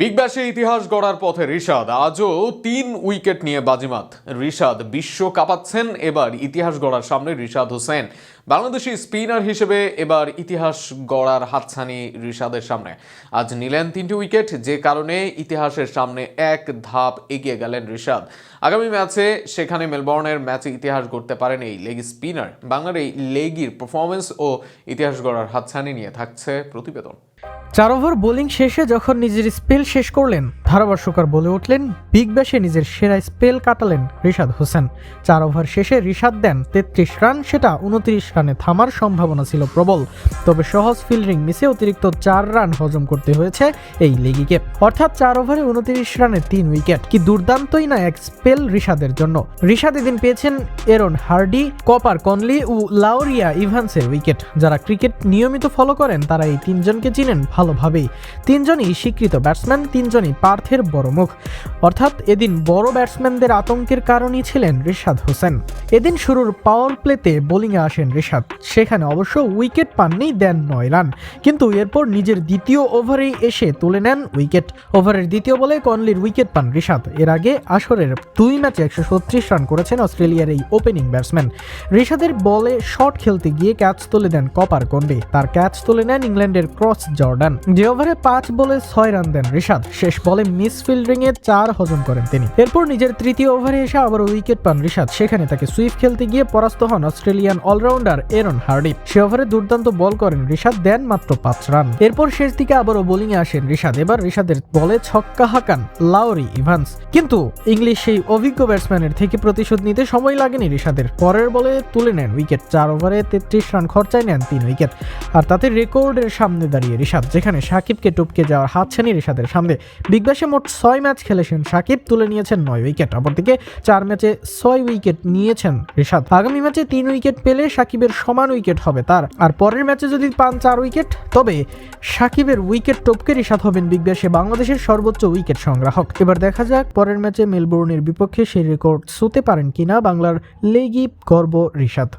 Big ব্যাশে ইতিহাস গড়ার পথে রিশাদ। আজও তিন উইকেট নিয়ে বাজিমাত। রিশাদ বিশ্ব কাঁপাচ্ছেন, এবার ইতিহাস গড়ার সামনে রিশাদ হোসেন। বাংলাদেশি স্পিনার হিসেবে এবার ইতিহাস গড়ার হাতছানি রিশাদের সামনে। আজ নিলেন তিনটি উইকেট, যে কারণে ইতিহাসের সামনে এক ধাপ এগিয়ে গেলেন রিশাদ। আগামী ম্যাচে সেখানে মেলবর্নের ম্যাচে ইতিহাস গড়তে পারেন এই লেগ স্পিনার। বাংলার এই লেগির পারফরমেন্স ও ইতিহাস গড়ার হাতছানি নিয়ে থাকছে প্রতিবেদন। চার ওভার বোলিং শেষে যখন নিজের স্পেল শেষ করলেন ধারাভাষ্যকার বলে উঠলেন, বিগ ব্যাশে নিজের সেরা স্পেল কাটালেন রিশাদ হোসেন। চার ওভার শেষে রিশাদ দেন তেত্রিশ রান, সেটা উনত্রিশ রানে থামার সম্ভাবনা ছিল প্রবল। তবে সহজ ফিল্ডিং মিসে অতিরিক্ত চার রান হজম করতে হয়েছে এই লেগিকে। অর্থাৎ চার ওভারে উনত্রিশ রানে তিন উইকেট। কি দুর্দান্তই না এক স্পেল রিশাদের জন্য। রিশাদ এদিন পেয়েছেন এরন হার্ডি, কপার কনলি ও লাউরিয়া ইভান্সের উইকেট। যারা ক্রিকেট নিয়মিত ফলো করেন, তারা এই তিনজনকে চিনেন ভালোভাবেই। তিনজনই স্বীকৃত ব্যাটসম্যান, তিনজনই পার্থের বড় মুখ। অর্থাৎ এদিন বড় ব্যাটসম্যানদের আতঙ্কের কারণই ছিলেন রিশাদ হোসেন। এদিন শুরুর পাওয়ার প্লেতে বোলিংয়ে আসেন রিশাদ। সেখানে অবশ্য উইকেট পাননি দেন নয় রান কিন্তু এরপর নিজের দ্বিতীয় ওভারেই এসে তুলে নেন উইকেট ওভারের দ্বিতীয় বলে কনলির উইকেট পান রিশাদ। এর আগে আসরের দুই ম্যাচে একশো ছত্রিশ রান করেছেন অস্ট্রেলিয়ার এই ওপেনিং ব্যাটসম্যান রিশাদের বলে শট খেলতে গিয়ে ক্যাচ তুলে দেন কপার কন্ডে তার ক্যাচ তুলে নেন ইংল্যান্ডের ক্রস জর্ডান। যে ওভারে পাঁচ বলে ছয় রান দেন রিশাদ। শেষ বলে মিস ফিল্ডিং এ চার হজম করেন তিনি। এরপর নিজের তৃতীয় ওভারে এসে আবার উইকেট পান রিশাদ। সেখানে তাকে সুইফট খেলতে গিয়ে পরাস্ত হন অস্ট্রেলিয়ান অলরাউন্ডার এরন হার্ডি। সে ওভারে দুর্দান্ত বল করেন রিশাদ, দেন মাত্র পাঁচ রান। এরপর শেষ দিকে আবারও বোলিং এ আসেন রিশাদ। এবার রিশাদের বলে ছক্কা হাঁকান লাউরি ইভান্স। কিন্তু ইংলিশ সেই অভিজ্ঞ ব্যাটসম্যানের থেকে প্রতিশোধ নিতে সময় লাগেনি রিশাদের। পরের বলে তুলে নেন উইকেট। চার ওভারে তেত্রিশ রান খরচায় নেন তিন উইকেট। আর তাতে রেকর্ডের সামনে দাঁড়িয়ে রিশাদ, যেখানে সাকিবকে টপকে যাওয়ার হাতছানি রিশাদের সামনে। বিগ ব্যাশে মোট ছয় ম্যাচ খেলেছেন সাকিব, তুলে নিয়েছেন নয় উইকেট। অপরদিকে চার ম্যাচে ছয় উইকেট নিয়েছেন রিশাদ। আগামী ম্যাচে তিন উইকেট পেলে সাকিবের সমান উইকেট হবে তার। আর পরের ম্যাচে যদি পান চার উইকেট, তবে সাকিবের উইকেট টপকে রিশাদ হবেন বিগ ব্যাশে বাংলাদেশের সর্বোচ্চ উইকেট সংগ্রাহক। এবার দেখা যাক পরের ম্যাচে মেলবোর্নের বিপক্ষে সেই রেকর্ড ছুতে পারেন কিনা বাংলার লেগি গর্ব রিশাদ।